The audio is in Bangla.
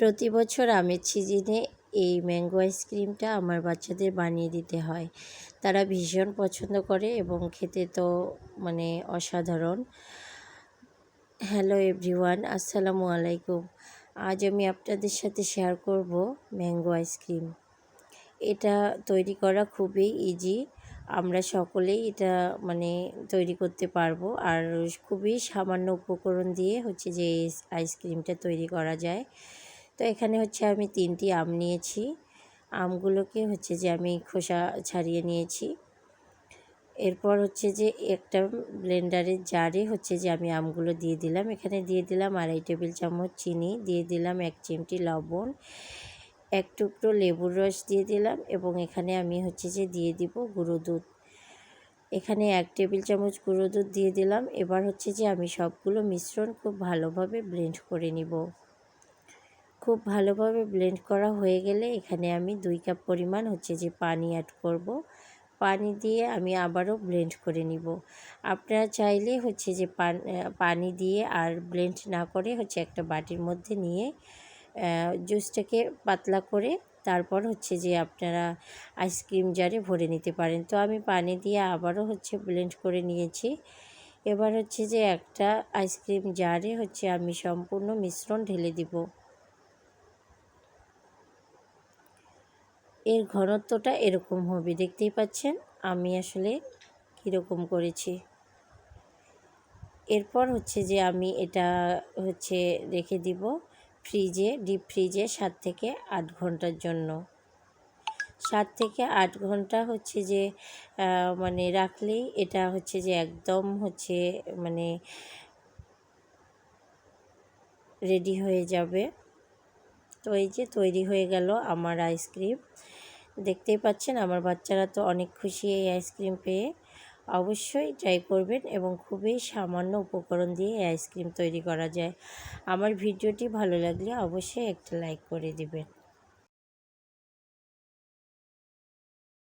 প্রতি বছর আমের সিজনে এই ম্যাঙ্গো আইসক্রিমটা আমার বাচ্চাদের বানিয়ে দিতে হয়। তারা ভীষণ পছন্দ করে এবং খেতে তো মানে অসাধারণ। হ্যালো এভরিওয়ান, আসসালামু আলাইকুম। আজ আমি আপনাদের সাথে শেয়ার করব ম্যাঙ্গো আইসক্রিম। এটা তৈরি করা খুবই ইজি আমরা সকলেই এটা মানে তৈরি করতে পারব। আর খুবই সামান্য উপকরণ দিয়ে হচ্ছে যে আইসক্রিমটা তৈরি করা যায়। তো এখানে হচ্ছে আমি তিনটি আম নিয়েছি। আমগুলোকে হচ্ছে যে আমি খোসা ছাড়িয়ে নিয়েছি। এরপর হচ্ছে যে একটা ব্লেন্ডারের জারে হচ্ছে যে আমি আমগুলো দিয়ে দিলাম। এখানে দিয়ে দিলাম আড়াই টেবিল চামচ চিনি, দিয়ে দিলাম এক চিমটি লবণ, এক টুকরো লেবুর রস দিয়ে দিলাম এবং এখানে আমি হচ্ছে যে দিয়ে দিব গুঁড়ো দুধ। এখানে এক টেবিল চামচ গুঁড়ো দুধ দিয়ে দিলাম। এবার হচ্ছে যে আমি সবগুলো মিশ্রণ খুব ভালোভাবে ব্লেন্ড করে নিব। খুব ভালোভাবে ব্লেন্ড করা হয়ে গেলে এখানে আমি দুই কাপ পরিমাণ হচ্ছে যে পানি অ্যাড করব। পানি দিয়ে আমি আবারও ব্লেন্ড করে নিব। আপনারা চাইলে হচ্ছে যে পানি দিয়ে আর ব্লেন্ড না করে হচ্ছে একটা বাটির মধ্যে নিয়ে জুসটাকে পাতলা করে তারপর হচ্ছে যে আপনারা আইসক্রিম জারে ভরে নিতে পারেন। তো আমি পানি দিয়ে আবারও হচ্ছে ব্লেন্ড করে নিয়েছি। এবার হচ্ছে যে একটা আইসক্রিম জারে হচ্ছে আমি সম্পূর্ণ মিশ্রণ ঢেলে দিব। এর ঘনত্বটা এরকম হবে, দেখতেই পাচ্ছেন? আমি আসলে কীরকম করেছি। এরপর হচ্ছে যে আমি এটা হচ্ছে রেখে দিব ফ্রিজে, ডিপ ফ্রিজে সাত থেকে আট ঘণ্টার জন্য। সাত থেকে আট ঘণ্টা হচ্ছে যে মানে রাখলেই এটা হচ্ছে যে একদম হচ্ছে মানে রেডি হয়ে যাবে। তো এই যে তৈরি হয়ে গেল আমার আইসক্রিম। দেখতেই পাচ্ছেন, আমার বাচ্চারা তো অনেক খুশি এই আইসক্রিম পেয়ে। অবশ্যই ট্রাই করবেন এবং খুবই সামান্য উপকরণ দিয়ে এই আইসক্রিম তৈরি করা যায়। আমার ভিডিওটি ভালো লাগলে অবশ্যই একটা লাইক করে দিবেন।